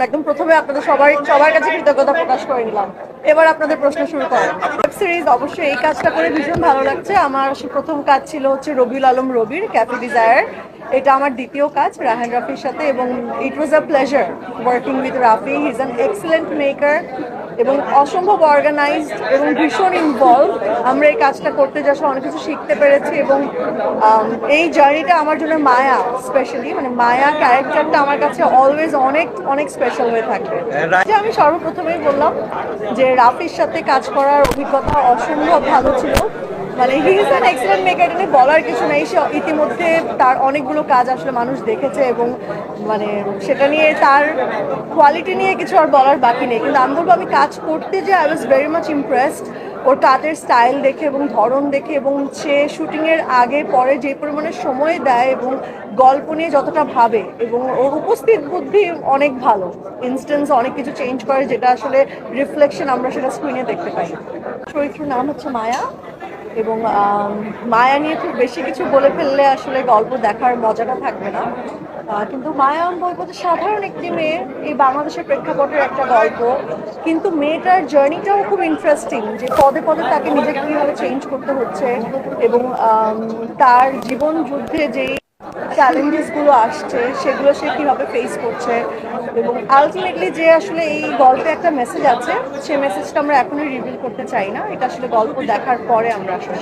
একদম প্রথমে আপনাদের সবার সবার কাছে কৃতজ্ঞতা প্রকাশ করে নিলাম। এবার আপনাদের প্রশ্ন শুরু করেন ওয়েব সিরিজ অবশ্যই এই কাজটা করে ভীষণ ভালো লাগছে। আমার প্রথম কাজ ছিল হচ্ছে রবিউল আলম রবির ক্যাফে ডিজায়ার এটা আমার দ্বিতীয় কাজ রাহান রাফির সাথে এবং it was a pleasure working with Rafi his an excellent maker এবং অসম্ভব অর্গানাইজড এবং ভীষণ ইনভলভ আমরা এই কাজটা করতে যা অনেক কিছু শিখতে পেরেছি এবং এই জার্নিটা আমার জন্য মায়া স্পেশালি মানে মায়া ক্যারেক্টারটা আমার কাছে অলওয়েজ অনেক অনেক স্পেশাল হয়ে থাকে। যে আমি সর্বপ্রথমেই বললাম যে রাফির সাথে কাজ করার অভিজ্ঞতা অসম্ভব ভালো ছিল। মানে he is an excellent maker এটা বলার কিছু নেই। সে ইতিমধ্যে তার অনেকগুলো কাজ আসলে মানুষ দেখেছে এবং মানে সেটা নিয়ে তার কোয়ালিটি নিয়ে কিছু আর বলার বাকি নেই। কিন্তু আমি বলব, আমি কাজ করতে যে I was very much impressed ওর কাজের স্টাইল দেখে এবং ধরন দেখে এবং সে শুটিংয়ের আগে, পরে যে পরিমাণে সময় দেয় এবং গল্প নিয়ে যতটা ভাবে এবং ওর উপস্থিত বুদ্ধি অনেক ভালো। ইনস্টেন্স অনেক কিছু চেঞ্জ করে যেটা আসলে রিফ্লেকশন আমরা সেটা স্ক্রিনে দেখতে পাই। চরিত্রের নাম হচ্ছে মায়া। এবং মায়া নিয়ে খুব বেশি কিছু বলে ফেললে আসলে গল্প দেখার মজাটা থাকবে না। কিন্তু মায়া বলব যে সাধারণ একটি মেয়ে, এই বাংলাদেশের প্রেক্ষাপটের একটা গল্প। কিন্তু মেয়েটার জার্নিটাও খুব ইন্টারেস্টিং যে পদে পদে তাকে নিজেকে কীভাবে চেঞ্জ করতে হচ্ছে এবং তার জীবন যুদ্ধে যেই চ্যালেঞ্জেসগুলো আসছে, সেগুলো সে কীভাবে ফেস করছে এবং আলটিমেটলি যে আসলে এই গল্পে একটা মেসেজ আছে, সেই মেসেজটা আমরা এখনই রিভিল করতে চাই না। এটা আসলে গল্প দেখার পরে আমরা আসলে